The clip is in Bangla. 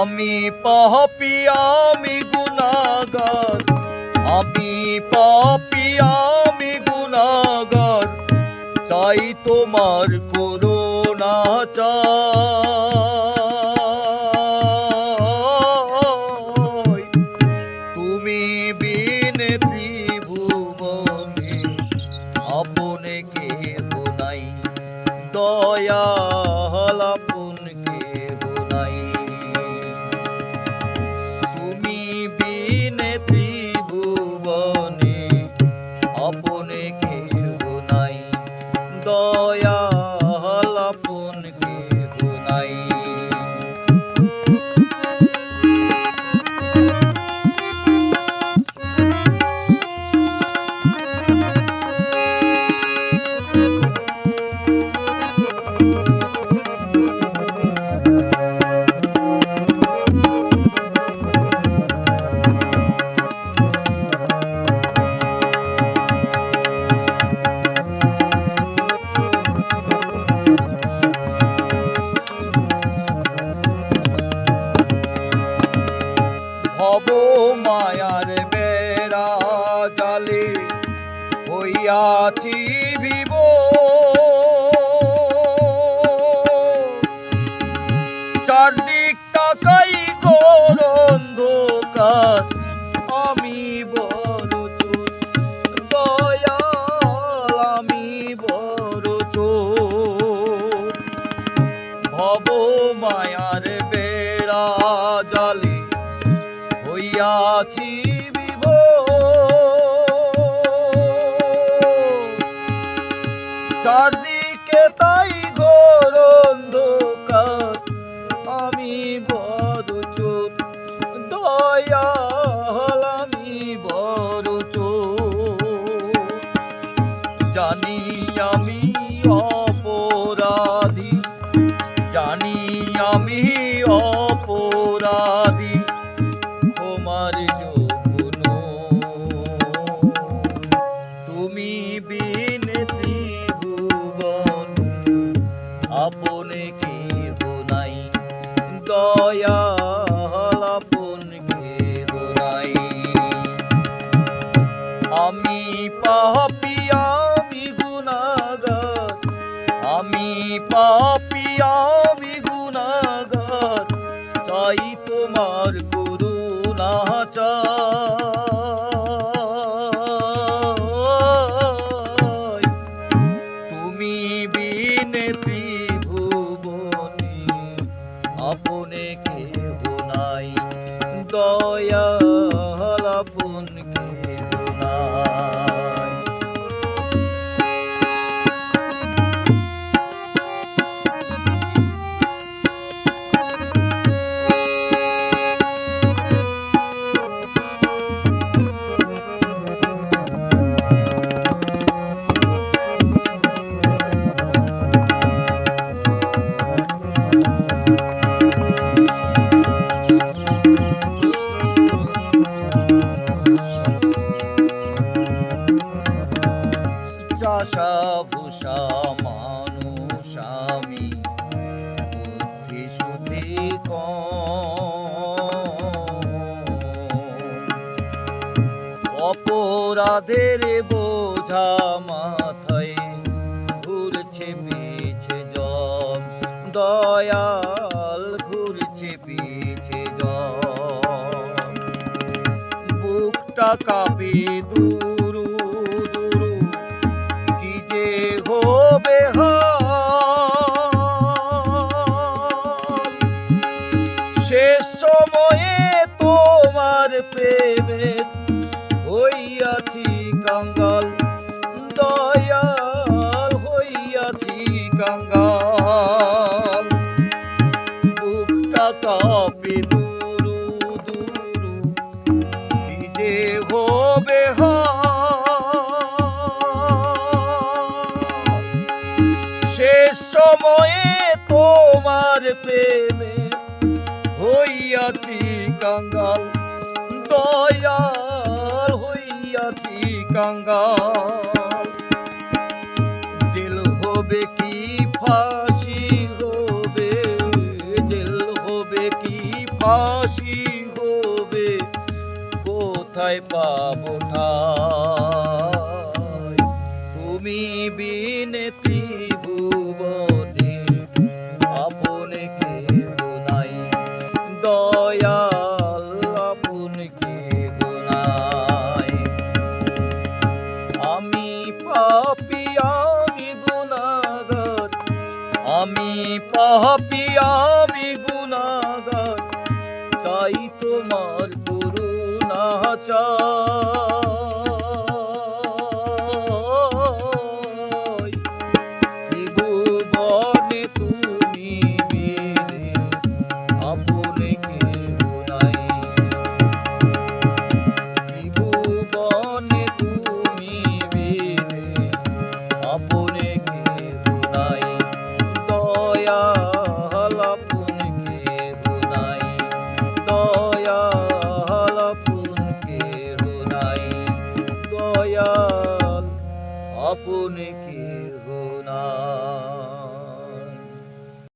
আমি পাপি আমি গুনাগার আমি পাপি আমি গুনাগার চাই তোমার করুণা চাই দয়াল ভব মায়ার বেড়া জালে, হইয়াছি ভিব। চারদিক তাকাই অন্ধকার, আমি বড় চোর, দয়াল, আমি বড় চোর। ভব মায়ার বিভ চারদিকে তাই ঘোর অন্ধকার, আমি বড় চোর দয়াল আমি বড় জানি আমি অপরাধী, জানি আমি অপরাধী। আমি পাপি আমি গুনাগার আমি পাপি আমি গুনাগার চাই তোমার করুণা চাই। তুমি বিনে আপনে অপরাধের বোঝা মাথায় ঘুরছে পিছে জম, দয়াল ঘুরছে পিছে জম বুকটা কাঁপে দুরু দুরু, কি যে হবে হাল। কাঙ্গাল, দয়াল হইয়াছি কাঙ্গাল। বুকটা কাঁপে দুরু দুরু, কি যে হবে শেষ সময়ে তোমার প্রেমে হইয়াছি কাঙ্গাল, দয়াল কাঙ্গাল জেল হবে কি, ফাঁসি হবে? জেল হবে কি, ফাঁসি হবে? কোথায় পাবো ঠাই? তুমি বিনে পাপি আমি গুনাগার চাই তোমার করুণা চাই নাই